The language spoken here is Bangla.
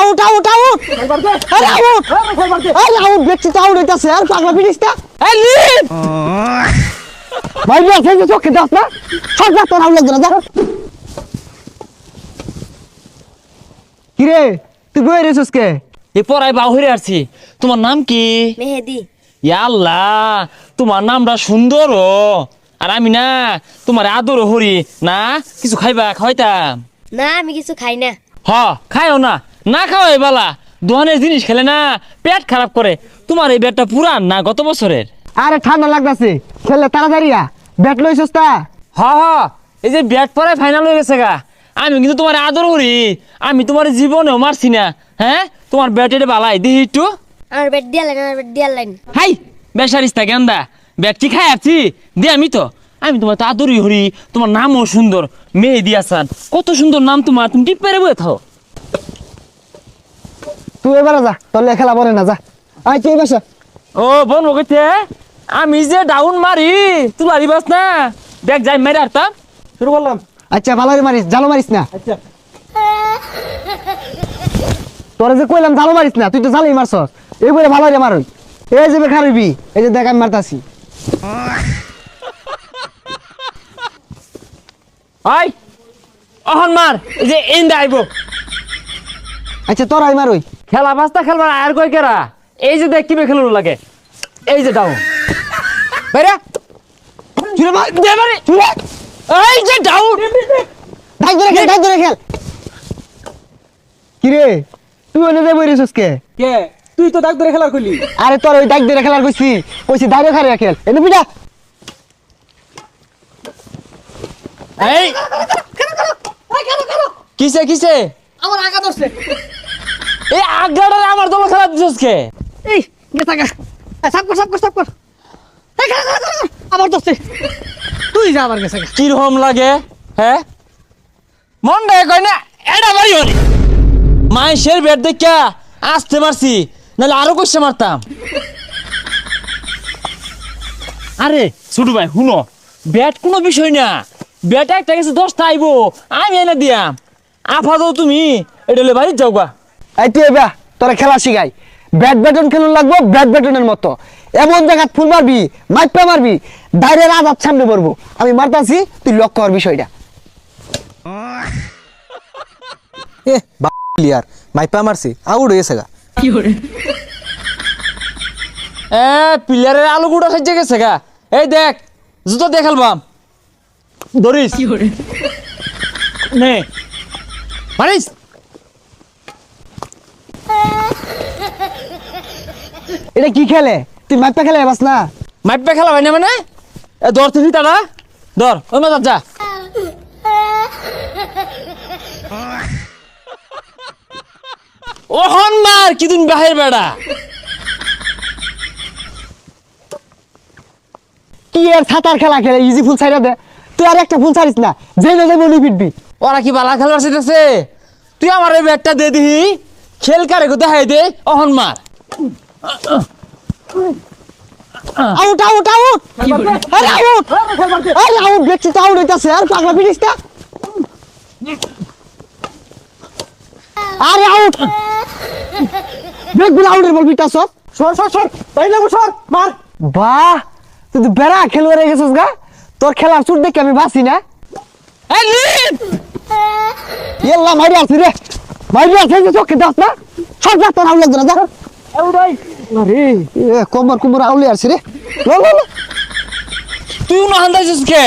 Out out out. আরে আউট। আরে আউট ব্যক্তি তো আউট হইতাছে। আর পাগলা পিটিস না ভাই ভাই সেই যে চোখে দাস না। সব যা তোর আউট লাগবে না যা কিরে তুই বই রেছিস কে? এ পড়াই বাহুরে আসছি। তোমার নাম কি? মেহেদি। ইয়া আল্লাহ তোমার নামটা সুন্দর ও। আর আমি না তোমার আদর হরি না কিছু খাইবা খাওয়াইতাম? না আমি কিছু খাই না। হ খাইও না। না খাও খাওয়াই বালা। দোকানের জিনিস খেলে না পেট খারাপ করে। তোমার এই ব্যাটটা পুরান না গত বছরের? আরে ঠান্ডা লাগতাছে। খেলে তাড়াতাড়ি আ ব্যাট লইছস তা? হ হ। এই যে ব্যাট পরে ফাইনাল হয়ে গেছে গা। আমি কিন্তু তোমার আদর করি। আমি তোমার জীবনেও মারছি না। হ্যাঁ? তোমার ব্যাটের বালাই দেখি একটু। আমার বেড দিয়া লাইন আমার ব্যাট দিয়া লাইন। হাই! বেসারিস্তা গেন্দা। ব্যাটটি খাই আছি? দে আমি তো। আমি তোমার তো আদরই হরি তোমার নামও সুন্দর। মেয়ে দিয়াসান কত সুন্দর নাম তোমার। তুমি টিপ পেরে বয়ে থাও। তুই এবারে যা তোর খেলা পরে না যা। আয় তুই বসে? ও বোন ওকে আমি যে ডাউন মারি তুই মারিবাস না। দেখ যাই মেরে আরতাম শুরু করলাম। আচ্ছা ভালো মারিস জালো মারিস না। আচ্ছা। তোরা যে কইলাম জালো মারিস না তুই তো জালোই মারছস এই বলে ভালো করে মারই এই যে বেকার হইবি এই যে দেখ আমি মারতাছি। আই অহন মার এই যে এন্ডা আইব। আচ্ছা তোরাই মারই। খেলা বাস্তা খেলবার আর কই কেরা? এই যে দেখ কিবে খেলুন লাগে। এই যে ডাউন বাইরে। চুরে মার দে মানে চুরে। এই যে ডাউন ধাই ধরে খেল ধাই ধরে খেল। কিরে? তুই ওনে দে বইরেছস কে? কে? তুই তো ডাক ধরে খেলার কইলি আরে তোর ওই দাগ ধরে খেলার কইছি কইছি দাঁড়িয়ে খারে খেল এনে পিটা এই! কিসে কিসে আমার আগা ধরছে। এই আগ্রাটারে আমার দল খেলা দিছস কে? এই গেছা গা সাপ কর সাপ কর সাপ কর। এই খেলা খেলা খেলা আমার ধরছে। তুই যা আবার গেছে। গা কীরকম লাগে হ্যাঁ? মন দেয় কয় না এটা মারি হনি মাইসের ব্যাট দেখা আসতে মারছি নাহলে আরও কইসে মারতাম। আরে ছোট ভাই শুনো ব্যাট কোনো বিষয় না। ব্যাট একটা গেছে দশটা আইবো আমি এনে দিয়াম। আপাতত তুমি এটা হলে বাড়ির যাও গা এই তুই এবার তোরা খেলা শিখাই। ব্যাট ব্যাটন খেলুন লাগবো ব্যাট ব্যাটনের মতো। এমন জায়গা ফুল মারবি মাইপা মারবি দাঁড়িয়ে আদাত সামনে পড়ব। আমি মারতাছি তুই লক্ষ্য কর বিষয়টা। এ মাইপা মারছি আউট হয়ে গেছে গা। এ প্লেয়ারের আলু গুড়া সাজে গেছে গা। এই দেখ জুতো দেখালবাম ধরিস। নে। মারিস? এটা কি খেলে? তুই মাইপা খেলে বাস না? মাইপে খেলা হয় না মানে? এ ধর তুই তারা ধর ওই মাছ যা। ওহন মার কি তুমি বাহির বেড়া। কি এর ছাতার খেলা খেলে? ইজি ফুল ছাইরা দে। তুই আর একটা ফুল ছাড়িস না। যে না যাবে উনি পিটবি। ওরা কি বালা খেলার সেটাছে তুই আমার এই ব্যাটটা দে দিহি। খেল কারে কোথায় হাই দে। অহন মার। Out out out! আরে আউট! আরে আউট ব্যক্তি তো আউট হইতাছে আর পাগলা পিটিস না আরে আউট! বেগুলা আউটের বল পিটাছ সর! সর সর তাই লাগো সর মার! বাহ! তুই তো বেড়া খেলোয়াড় হয়ে গেছিস গা! তোর খেলার চুট দেখে আমি বাঁচি না! এল্লা মারি আসি রে! মারি আসি চোখে দাস না! সব যা তোর আউট লাগবে না যা! আরে কোমর কুমর আউলি আসছে রে। তুই না হান্দাইছিস কে?